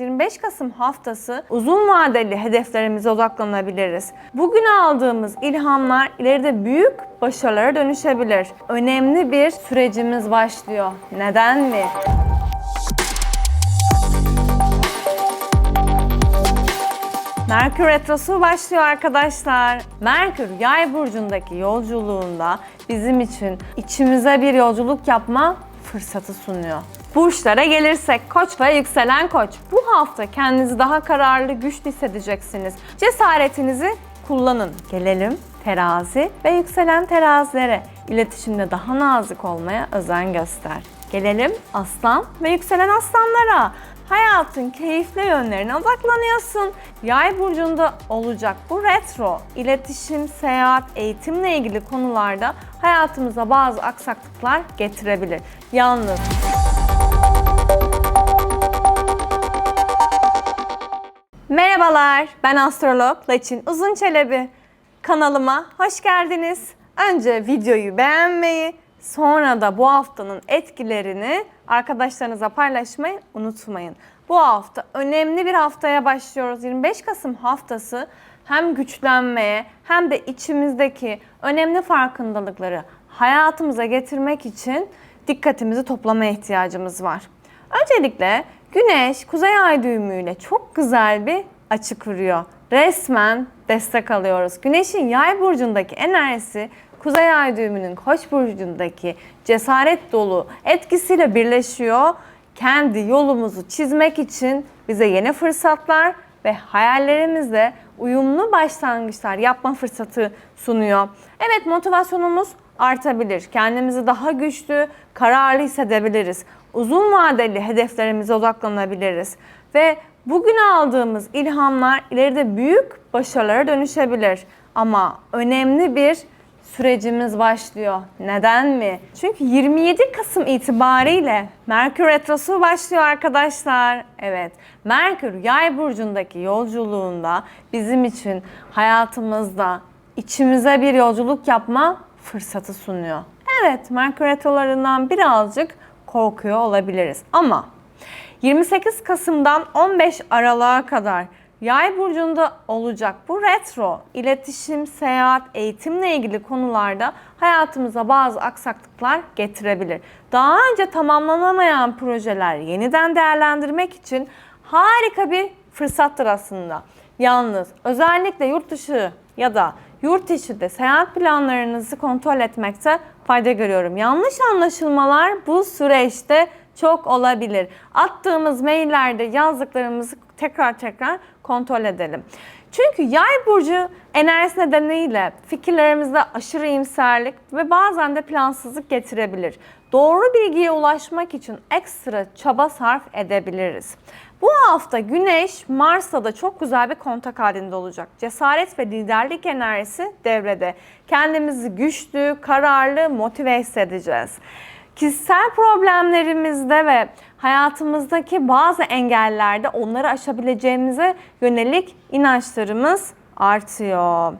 25 Kasım haftası uzun vadeli hedeflerimize odaklanabiliriz. Bugün aldığımız ilhamlar ileride büyük başarılara dönüşebilir. Önemli bir sürecimiz başlıyor. Neden mi? Merkür Retrosu başlıyor arkadaşlar. Merkür yay burcundaki yolculuğunda bizim için içimize bir yolculuk yapma fırsatı sunuyor. Burçlara gelirsek koç ve yükselen koç. Bu hafta kendinizi daha kararlı, güçlü hissedeceksiniz. Cesaretinizi kullanın. Gelelim terazi ve yükselen terazilere. İletişimde daha nazik olmaya özen göster. Gelelim aslan ve yükselen aslanlara. Hayatın keyifli yönlerine odaklanıyorsun. Yay burcunda olacak bu retro, iletişim, seyahat, eğitimle ilgili konularda hayatımıza bazı aksaklıklar getirebilir. Yalnız Merhabalar, ben astrolog Laçin Uzun Çelebi. Kanalıma hoş geldiniz. Önce videoyu beğenmeyi, sonra da bu haftanın etkilerini arkadaşlarınıza paylaşmayı unutmayın. Bu hafta önemli bir haftaya başlıyoruz. 25 Kasım haftası hem güçlenmeye hem de içimizdeki önemli farkındalıkları hayatımıza getirmek için dikkatimizi toplamaya ihtiyacımız var. Öncelikle Güneş Kuzey Ay düğümüyle çok güzel bir açı kuruyor. Resmen destek alıyoruz. Güneşin Yay burcundaki enerjisi Kuzey Ay düğümünün Koç burcundaki cesaret dolu etkisiyle birleşiyor. Kendi yolumuzu çizmek için bize yeni fırsatlar ve hayallerimizle uyumlu başlangıçlar yapma fırsatı sunuyor. Evet motivasyonumuz artabilir. Kendimizi daha güçlü, kararlı hissedebiliriz. Uzun vadeli hedeflerimize odaklanabiliriz. Ve bugün aldığımız ilhamlar ileride büyük başarılara dönüşebilir. Ama önemli bir sürecimiz başlıyor. Neden mi? Çünkü 27 Kasım itibariyle Merkür Retrosu başlıyor arkadaşlar. Evet, Merkür Yay burcundaki yolculuğunda bizim için hayatımızda içimize bir yolculuk yapma fırsatı sunuyor. Evet, Merkür Retrolarından birazcık korkuyor olabiliriz ama 28 Kasım'dan 15 Aralık'a kadar Yay burcunda olacak bu retro, iletişim, seyahat, eğitimle ilgili konularda hayatımıza bazı aksaklıklar getirebilir. Daha önce tamamlanamayan projeler yeniden değerlendirmek için harika bir fırsattır aslında. Yalnız özellikle yurt dışı ya da yurt içi de seyahat planlarınızı kontrol etmekte fayda görüyorum. Yanlış anlaşılmalar bu süreçte çok olabilir. Attığımız maillerde yazdıklarımızı tekrar tekrar kontrol edelim. Çünkü yay burcu enerjisi nedeniyle fikirlerimizde aşırı iyimserlik ve bazen de plansızlık getirebilir. Doğru bilgiye ulaşmak için ekstra çaba sarf edebiliriz. Bu hafta Güneş Mars'ta da çok güzel bir kontak halinde olacak. Cesaret ve liderlik enerjisi devrede. Kendimizi güçlü, kararlı, motive hissedeceğiz. Kişisel problemlerimizde ve hayatımızdaki bazı engellerde onları aşabileceğimize yönelik inançlarımız artıyor.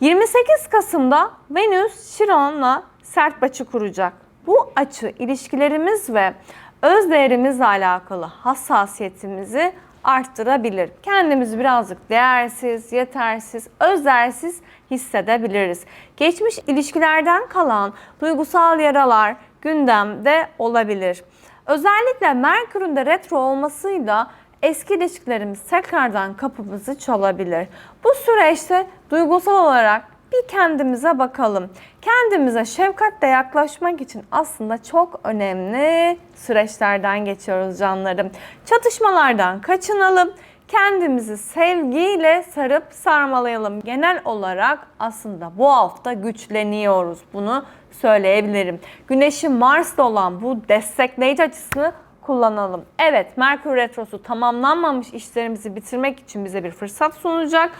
28 Kasım'da Venüs Şiron'la sert açı kuracak. Bu açı ilişkilerimiz ve öz değerimizle alakalı hassasiyetimizi arttırabilir. Kendimizi birazcık değersiz, yetersiz, özersiz hissedebiliriz. Geçmiş ilişkilerden kalan duygusal yaralar gündemde olabilir. Özellikle Merkür'ün de retro olmasıyla eski ilişkilerimiz tekrardan kapımızı çalabilir. Bu süreçte duygusal olarak bir kendimize bakalım. Kendimize şefkatle yaklaşmak için aslında çok önemli süreçlerden geçiyoruz canlarım. Çatışmalardan kaçınalım. Kendimizi sevgiyle sarıp sarmalayalım. Genel olarak aslında bu hafta güçleniyoruz. Bunu söyleyebilirim. Güneşin Mars'ta olan bu destekleyici açısını kullanalım. Evet, Merkür Retrosu tamamlanmamış işlerimizi bitirmek için bize bir fırsat sunacak.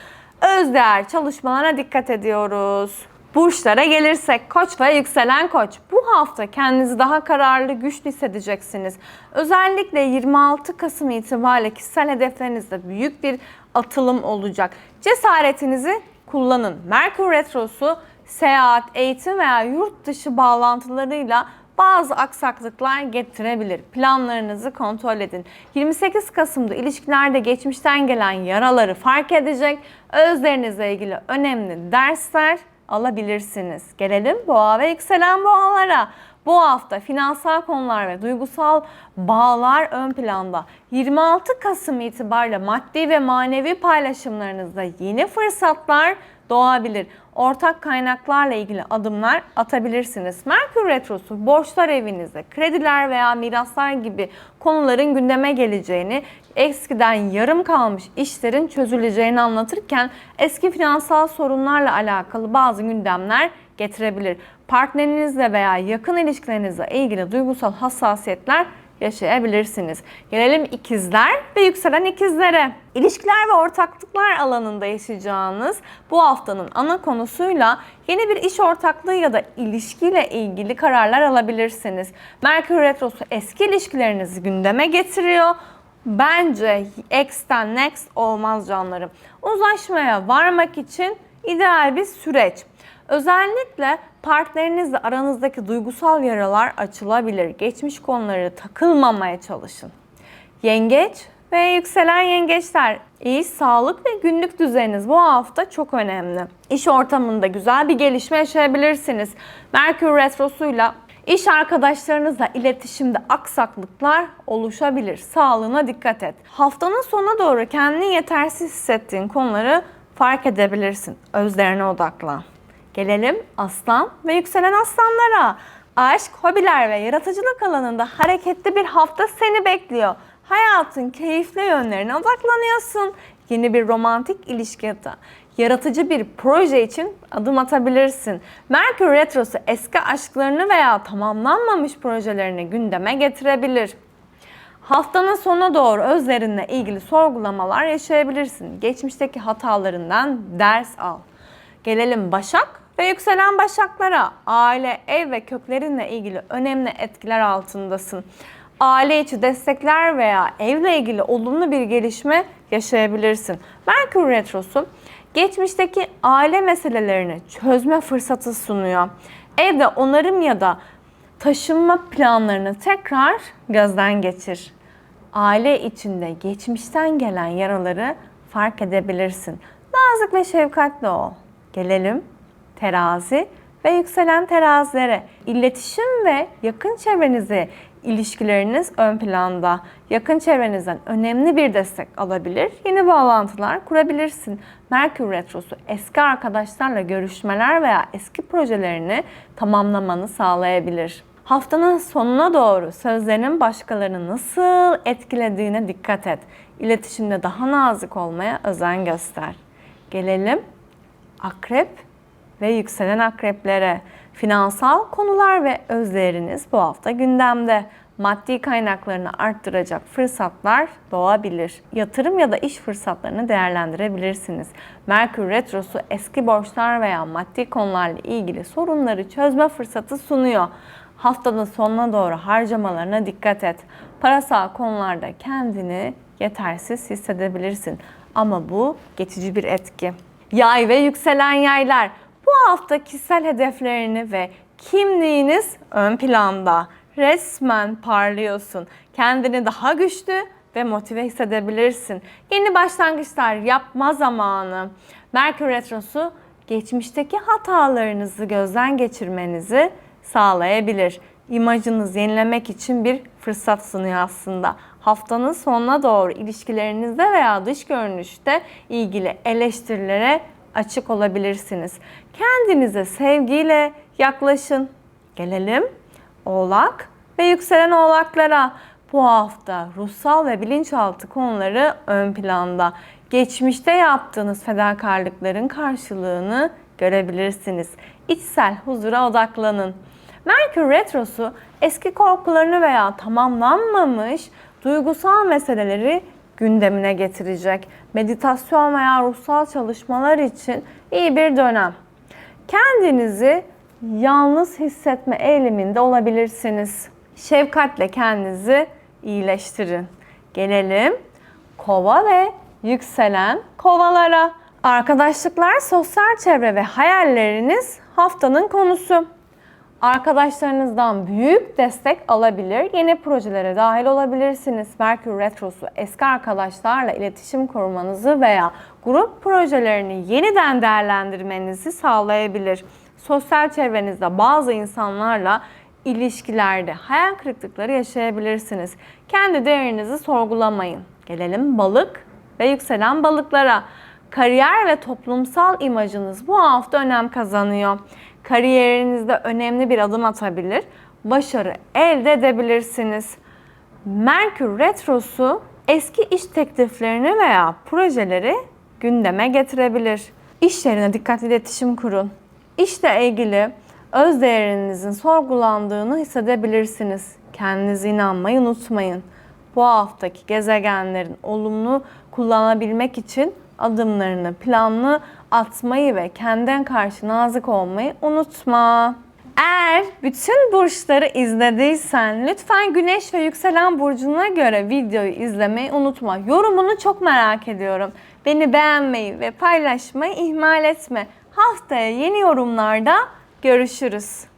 Özdeğer çalışmalarına dikkat ediyoruz. Burçlara gelirsek koç ve yükselen koç. Bu hafta kendinizi daha kararlı, güçlü hissedeceksiniz. Özellikle 26 Kasım itibariyle kişisel hedeflerinizde büyük bir atılım olacak. Cesaretinizi kullanın. Merkür Retrosu seyahat, eğitim veya yurt dışı bağlantılarıyla bazı aksaklıklar getirebilir. Planlarınızı kontrol edin. 28 Kasım'da ilişkilerde geçmişten gelen yaraları fark edecek, özlerinizle ilgili önemli dersler alabilirsiniz. Gelelim boğa ve yükselen boğalara. Bu hafta finansal konular ve duygusal bağlar ön planda. 26 Kasım itibariyle maddi ve manevi paylaşımlarınızda yeni fırsatlar doğabilir. Ortak kaynaklarla ilgili adımlar atabilirsiniz. Merkür Retrosu borçlar evinizde, krediler veya miraslar gibi konuların gündeme geleceğini, eskiden yarım kalmış işlerin çözüleceğini anlatırken eski finansal sorunlarla alakalı bazı gündemler getirebilir. Partnerinizle veya yakın ilişkilerinizle ilgili duygusal hassasiyetler yaşayabilirsiniz. Gelelim ikizler ve yükselen ikizlere. İlişkiler ve ortaklıklar alanında yaşayacağınız bu haftanın ana konusuyla yeni bir iş ortaklığı ya da ilişkiyle ilgili kararlar alabilirsiniz. Merkür Retrosu eski ilişkilerinizi gündeme getiriyor. Bence X'ten next olmaz canlarım. Uzlaşmaya varmak için ideal bir süreç. Özellikle partnerinizle aranızdaki duygusal yaralar açılabilir. Geçmiş konuları takılmamaya çalışın. Yengeç ve yükselen yengeçler. İş, sağlık ve günlük düzeniniz bu hafta çok önemli. İş ortamında güzel bir gelişme yaşayabilirsiniz. Merkür Retrosu'yla İş arkadaşlarınızla iletişimde aksaklıklar oluşabilir. Sağlığına dikkat et. Haftanın sonuna doğru kendini yetersiz hissettiğin konuları fark edebilirsin. Özlerine odaklan. Gelelim aslan ve yükselen aslanlara. Aşk, hobiler ve yaratıcılık alanında hareketli bir hafta seni bekliyor. Hayatın keyifli yönlerine odaklanıyorsun. Yeni bir romantik ilişki ya da yaratıcı bir proje için adım atabilirsin. Merkür Retrosu eski aşklarını veya tamamlanmamış projelerini gündeme getirebilir. Haftanın sonuna doğru özlerinle ilgili sorgulamalar yaşayabilirsin. Geçmişteki hatalarından ders al. Gelelim Başak ve yükselen Başaklara. Aile, ev ve köklerinle ilgili önemli etkiler altındasın. Aile içi destekler veya evle ilgili olumlu bir gelişme yaşayabilirsin. Merkür Retrosu geçmişteki aile meselelerini çözme fırsatı sunuyor. Evde onarım ya da taşınma planlarını tekrar gözden geçir. Aile içinde geçmişten gelen yaraları fark edebilirsin. Nazik ve şefkatli ol. Gelelim terazi ve yükselen terazilere. İletişim ve yakın çevrenize ilişkileriniz ön planda. Yakın çevrenizden önemli bir destek alabilir, yeni bağlantılar kurabilirsin. Merkür Retrosu eski arkadaşlarla görüşmeler veya eski projelerini tamamlamanı sağlayabilir. Haftanın sonuna doğru sözlerinin başkalarını nasıl etkilediğine dikkat et. İletişimde daha nazik olmaya özen göster. Gelelim akrep ve yükselen akreplere. Finansal konular ve özleriniz bu hafta gündemde. Maddi kaynaklarını arttıracak fırsatlar doğabilir. Yatırım ya da iş fırsatlarını değerlendirebilirsiniz. Merkür Retrosu eski borçlar veya maddi konularla ilgili sorunları çözme fırsatı sunuyor. Haftanın sonuna doğru harcamalarına dikkat et. Parasal konularda kendini yetersiz hissedebilirsin. Ama bu geçici bir etki. Yay ve yükselen yaylar. Bu hafta kişisel hedeflerini ve kimliğiniz ön planda. Resmen parlıyorsun. Kendini daha güçlü ve motive hissedebilirsin. Yeni başlangıçlar yapma zamanı. Merkür Retrosu geçmişteki hatalarınızı gözden geçirmenizi sağlayabilir. İmajınızı yenilemek için bir fırsat sunuyor aslında. Haftanın sonuna doğru ilişkilerinizde veya dış görünüşte ilgili eleştirilere açık olabilirsiniz. Kendinize sevgiyle yaklaşın. Gelelim Oğlak ve yükselen oğlaklara. Bu hafta ruhsal ve bilinçaltı konuları ön planda. Geçmişte yaptığınız fedakarlıkların karşılığını görebilirsiniz. İçsel huzura odaklanın. Merkür Retrosu eski korkularını veya tamamlanmamış duygusal meseleleri gündemine getirecek. Meditasyon veya ruhsal çalışmalar için iyi bir dönem. Kendinizi yalnız hissetme eğiliminde olabilirsiniz. Şefkatle kendinizi iyileştirin. Gelelim kova ve yükselen kovalara. Arkadaşlıklar, sosyal çevre ve hayalleriniz haftanın konusu. Arkadaşlarınızdan büyük destek alabilir, yeni projelere dahil olabilirsiniz. Merkür Retrosu eski arkadaşlarla iletişim kurmanızı veya grup projelerini yeniden değerlendirmenizi sağlayabilir. Sosyal çevrenizde bazı insanlarla ilişkilerde hayal kırıklıkları yaşayabilirsiniz. Kendi değerinizi sorgulamayın. Gelelim balık ve yükselen balıklara. Kariyer ve toplumsal imajınız bu hafta önem kazanıyor. Kariyerinizde önemli bir adım atabilir, başarı elde edebilirsiniz. Merkür Retrosu eski iş tekliflerini veya projeleri gündeme getirebilir. İş yerine dikkatli iletişim kurun. İşle ilgili öz değerinizin sorgulandığını hissedebilirsiniz. Kendinize inanmayı unutmayın. Bu haftaki gezegenlerin olumlu kullanabilmek için adımlarını planlı atmayı ve kendine karşı nazik olmayı unutma. Eğer bütün burçları izlediysen lütfen güneş ve yükselen burcuna göre videoyu izlemeyi unutma. Yorumunu çok merak ediyorum. Beni beğenmeyi ve paylaşmayı ihmal etme. Haftaya yeni yorumlarda görüşürüz.